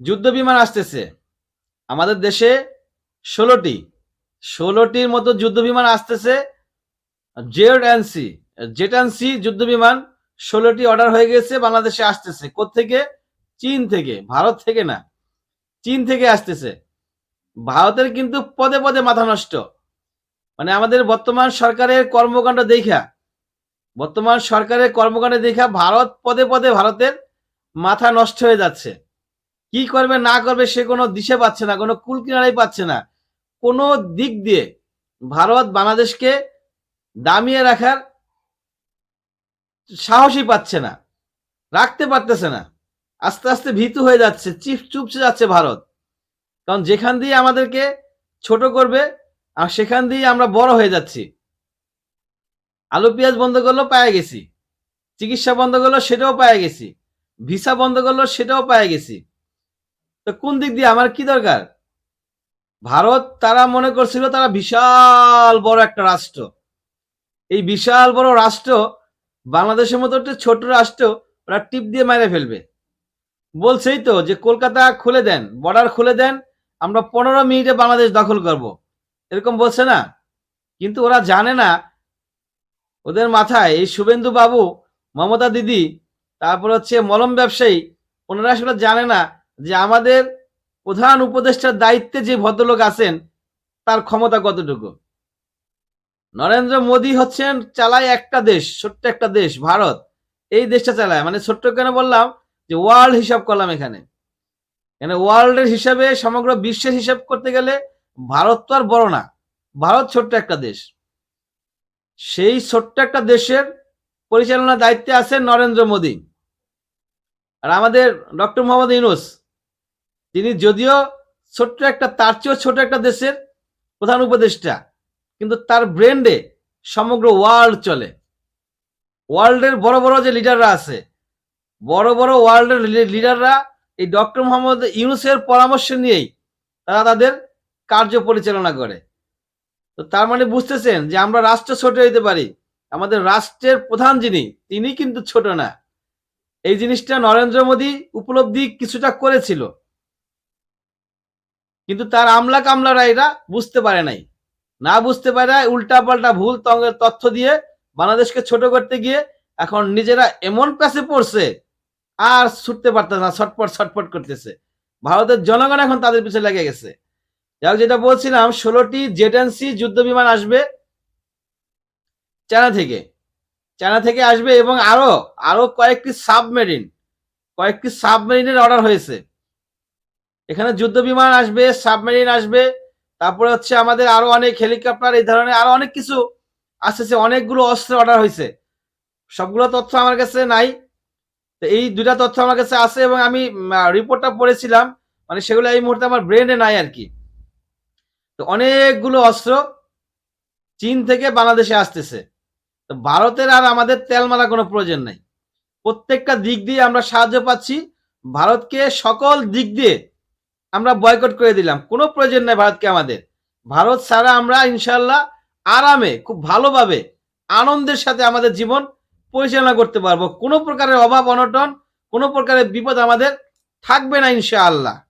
যুদ্ধ বিমান আসতেছে। আমাদের দেশে ষোলোটি, ষোলোটির মতো যুদ্ধ বিমান আসতেছে। Z and C jet and C যুদ্ধ বিমান ষোলোটি অর্ডার হয়ে গেছে, বাংলাদেশে আসতেছে। থেকে চীন থেকে, ভারত থেকে না, চীন থেকে আসতেছে। ভারতের কিন্তু পদে পদে মাথা নষ্ট। মানে আমাদের বর্তমান সরকারের কর্মকাণ্ড দেখা, বর্তমান সরকারের কর্মকাণ্ড দেখা ভারত পদে পদে ভারতের মাথা নষ্ট হয়ে যাচ্ছে। কি করবে, না করবে, সে কোনো দিশে পাচ্ছে না, কোনো কুল কিনারাই পাচ্ছে না। কোনো দিক দিয়ে ভারত বাংলাদেশকে দামিয়ে রাখার সাহসই পাচ্ছে না, রাখতে পারতেছে না। আস্তে আস্তে ভীতু হয়ে যাচ্ছে চিপ চুপসে যাচ্ছে ভারত। কারণ যেখান দিয়ে আমাদেরকে ছোট করবে, আর সেখান দিয়ে আমরা বড় হয়ে যাচ্ছি। আলু, পেঁয়াজ বন্ধ করল পায়ে গেছি, চিকিৎসা বন্ধ করল সেটাও পায়ে গেছি, ভিসা বন্ধ করল সেটাও পায়ে গেছি। তো কোন দিক দিয়ে? আমার কি দরকার? ভারত তারা মনে করছিল তারা বিশাল বড় একটা রাষ্ট্র। এই বিশাল বড় রাষ্ট্র বাংলাদেশের মতো একটা ছোট রাষ্ট্র ওরা টিপ দিয়ে মেরে ফেলবে। বলছেই তো যে কলকাতা খুলে দেন বর্ডার খুলে দেন, আমরা পনেরো মিনিটে বাংলাদেশ দখল করব। এরকম বলছে না? কিন্তু ওরা জানে না। ওদের মাথায় এই শুভেন্দু বাবু, মমতা দিদি, তারপর হচ্ছে মলম ব্যবসায়ী, ওনারা আসলে জানে না। যে আমাদের প্রধান উপদেষ্টার দায়িত্বে যে ভদ্রলোক আছেন, তার ক্ষমতা কতটুকু? নরেন্দ্র মোদী হচ্ছেন, চালায় একটা দেশ, ছোট্ট একটা দেশ, ভারত। এই দেশটা চালায়। মানে ছোট্ট কেন বললাম? যে ওয়ার্ল্ড হিসাব করলাম এখানে। এখানে ওয়ার্ল্ডের হিসাবে সমগ্র বিশ্বের হিসাব করতে গেলে ভারত তো আর বড় না। ভারত ছোট্ট একটা দেশ। সেই ছোট্ট একটা দেশের পরিচালনার দায়িত্বে আছেন নরেন্দ্র মোদী। আর আমাদের ডক্টর মোহাম্মদ ইউনুস। তিনি যদিও ছোট্ট একটা, তার চেয়েও ছোট একটা দেশের প্রধান উপদেষ্টা, কিন্তু তার ব্রেন্ডে সমগ্র ওয়ার্ল্ড চলে। ওয়ার্ল্ডের বড় বড় যে লিডাররা আছে, বড় বড় ওয়ার্ল্ডের লিডাররা এই ডক্টর মোহাম্মদ ইউনুসের পরামর্শ নিয়েই তারা তাদের কার্য পরিচালনা করে। তো তার মানে বুঝতেছেন যে আমরা রাষ্ট্র ছোট হইতে পারি, আমাদের রাষ্ট্রের প্রধান যিনি, তিনি কিন্তু ছোট না। এই জিনিসটা নরেন্দ্র মোদী উপলব্ধি কিছুটা করেছিল। কিন্তু তার আমলা কামলারা এরা বুঝতে পারে নাই। না বুঝতে পারে উল্টা পাল্টা ভুল তথ্য দিয়ে বাংলাদেশকে ছোট করতে গিয়ে এখন নিজেরা এমন প্যাসে পড়ছে আর ছুটতে পারতেছে না ছটপট ছটপট করতেছে। ভারতের জনগণ এখন তাদের পিছনে লেগে গেছে। যাই হোক, যেটা বলছিলাম ষোলোটি জেটেন্সি যুদ্ধ বিমান আসবে চায়না থেকে। চায়না থেকে আসবে এবং আরও আরও কয়েকটি সাবমেরিন কয়েকটি সাবমেরিনের অর্ডার হয়েছে। এখানে যুদ্ধ বিমান আসবে, সাবমেরিন আসবে, তারপরে হচ্ছে আমাদের আরও অনেক হেলিকপ্টার, এই ধরনের আরও অনেক কিছু আসতেছে অনেকগুলো অস্ত্র অর্ডার হয়েছে। সবগুলো তথ্য আমার কাছে নাই। তো এই দুটা তথ্য আমার কাছে আছে এবং আমি রিপোর্টটা পড়েছিলাম মানে সেগুলো এই মুহূর্তে আমার ব্রেনে নাই আর কি। তো অনেকগুলো অস্ত্র চীন থেকে বাংলাদেশে আসতেছে। তো ভারতের আর আমাদের তেল মারা কোনো প্রয়োজন নাই। প্রত্যেকটা দিক দিয়ে আমরা সাহায্য পাচ্ছি। ভারতকে সকল দিক দিয়ে আমরা বয়কট করে দিলাম। কোনো প্রয়োজন নাই ভারতকে আমাদের। ভারত ছাড়া আমরা ইনশাল্লাহ আরামে, খুব ভালোভাবে আনন্দের সাথে আমাদের জীবন পরিচালনা করতে পারব। কোনো প্রকারের অভাব, অনটন, কোনো প্রকারের বিপদ আমাদের থাকবে না ইনশাআল্লাহ।